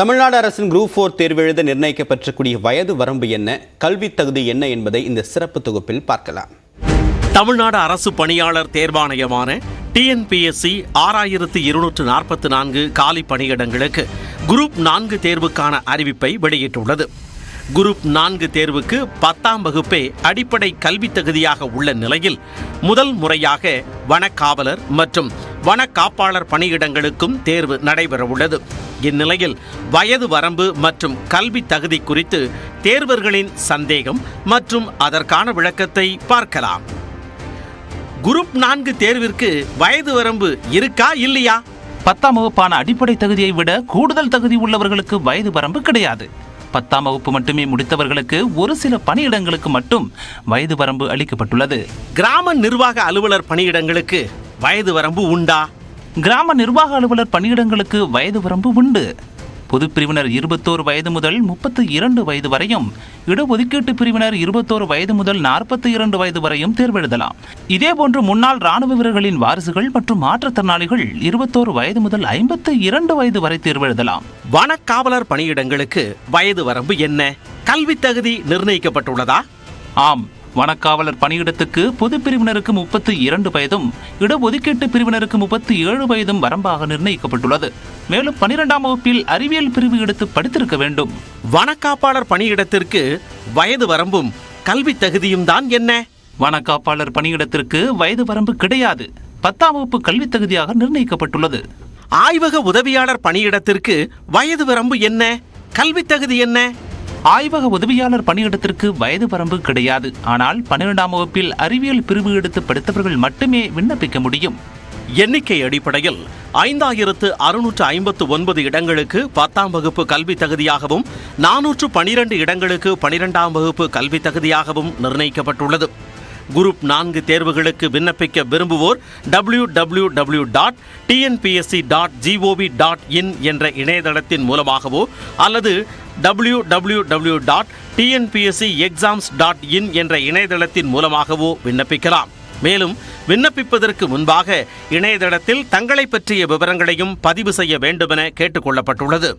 தமிழ்நாடு அரசின் group four தேர்வு எழுத நிர்ணயிக்கப்பட்டிருக்கூடிய வயது வரம்பு என்ன? கல்வி தகுதி என்ன என்பதை இந்த சிறப்பு தொகுப்பில் பார்க்கலாம். தமிழ்நாடு அரசு பணியாளர் தேர்வாணையமான டிஎன்பிஎஸ்சி ஆறாயிரத்து இருநூற்று நாற்பத்தி நான்கு காலி பணியிடங்களுக்கு குரூப் நான்கு தேர்வுக்கான அறிவிப்பை வெளியிட்டுள்ளது. குரூப் நான்கு தேர்வுக்கு பத்தாம் வகுப்பே அடிப்படை கல்வி தகுதியாக உள்ள நிலையில் முதல் முறையாக வனக்காவலர் மற்றும் வனக்காப்பாளர் பணியிடங்களுக்கும் தேர்வு நடைபெறவுள்ளது. இந்நிலையில் வயது வரம்பு மற்றும் கல்வி தகுதி குறித்து தேர்வர்களின் சந்தேகம் மற்றும் அதற்கான விளக்கத்தை பார்க்கலாம். குரூப் நான்கு தேர்விற்கு வயது வரம்பு இருக்கா இல்லையா? பத்தாம் வகுப்பான அடிப்படை தகுதியை விட கூடுதல் தகுதி உள்ளவர்களுக்கு வயது வரம்பு கிடையாது. பத்தாம் வகுப்பு மட்டுமே முடித்தவர்களுக்கு ஒரு சில பணியிடங்களுக்கு மட்டும் வயது வரம்பு அளிக்கப்பட்டுள்ளது. கிராம நிர்வாக அலுவலர் பணியிடங்களுக்கு வயது வரம்பு உண்டா? கிராம நிர்வாக அலுவலர் பணியிடங்களுக்கு வயது வரம்பு உண்டு. பொது பிரிவினர் இருபத்தோரு வயது முதல் முப்பத்து இரண்டு வயது வரையும் இடஒதுக்கீட்டு பிரிவினர் இருபத்தோரு வயது முதல் நாற்பத்தி இரண்டு வயது வரையும் தேர்வெழுதலாம். இதேபோன்று முன்னாள் ராணுவ வீரர்களின் வாரிசுகள் மற்றும் மாற்றுத்திறனாளிகள் இருபத்தோரு வயது முதல் ஐம்பத்து இரண்டு வயது வரை தேர்வெழுதலாம். வனக்காவலர் பணியிடங்களுக்கு வயது வரம்பு என்ன? கல்வி தகுதி நிர்ணயிக்கப்பட்டுள்ளதா? ஆம். வனக்காவலர் பணியிடத்துக்கு பொது பிரிவினருக்கு முப்பத்து இரண்டு வயதும் இடஒதுக்கீட்டு பிரிவினருக்கு முப்பத்தி ஏழு வயதும் வரம்பாக நிர்ணயிக்கப்பட்டுள்ளது. மேலும் பனிரெண்டாம் வகுப்பில் அறிவியல் பிரிவு எடுத்து படித்திருக்க வேண்டும். வனக்காப்பாளர் பணியிடத்திற்கு வயது வரம்பும் கல்வி தகுதியும் தான் என்ன? வனக்காப்பாளர் பணியிடத்திற்கு வயது வரம்பு கிடையாது. பத்தாம் வகுப்பு கல்வித் தகுதியாக நிர்ணயிக்கப்பட்டுள்ளது. ஆய்வக உதவியாளர் பணியிடத்திற்கு வயது வரம்பு என்ன? கல்வி தகுதி என்ன? ஆய்வக உதவியாளர் பணியிடத்திற்கு வயது வரம்பு கிடையாது. ஆனால் பன்னிரெண்டாம் வகுப்பில் அறிவியல் பிரிவு எடுத்து படித்தவர்கள் மட்டுமே விண்ணப்பிக்க முடியும். எண்ணிக்கை அடிப்படையில் ஐந்தாயிரத்து அறுநூற்று ஐம்பத்து ஒன்பது இடங்களுக்கு பத்தாம் வகுப்பு கல்வி தகுதியாகவும் நானூற்று பனிரெண்டு இடங்களுக்கு பனிரெண்டாம் வகுப்பு கல்வி தகுதியாகவும் நிர்ணயிக்கப்பட்டுள்ளது. குரூப் நான்கு தேர்வுகளுக்கு விண்ணப்பிக்க விரும்புவோர் W W W dot TNPSC dot G O V dot in என்ற இணையதளத்தின் மூலமாகவோ அல்லது W W W dot TNPSC exams dot in என்ற இணையதளத்தின் மூலமாகவோ விண்ணப்பிக்கலாம். மேலும் விண்ணப்பிப்பதற்கு முன்பாக இணையதளத்தில் தங்களை பற்றிய விவரங்களையும் பதிவு செய்ய வேண்டுமென கேட்டுக்கொள்ளப்பட்டுள்ளது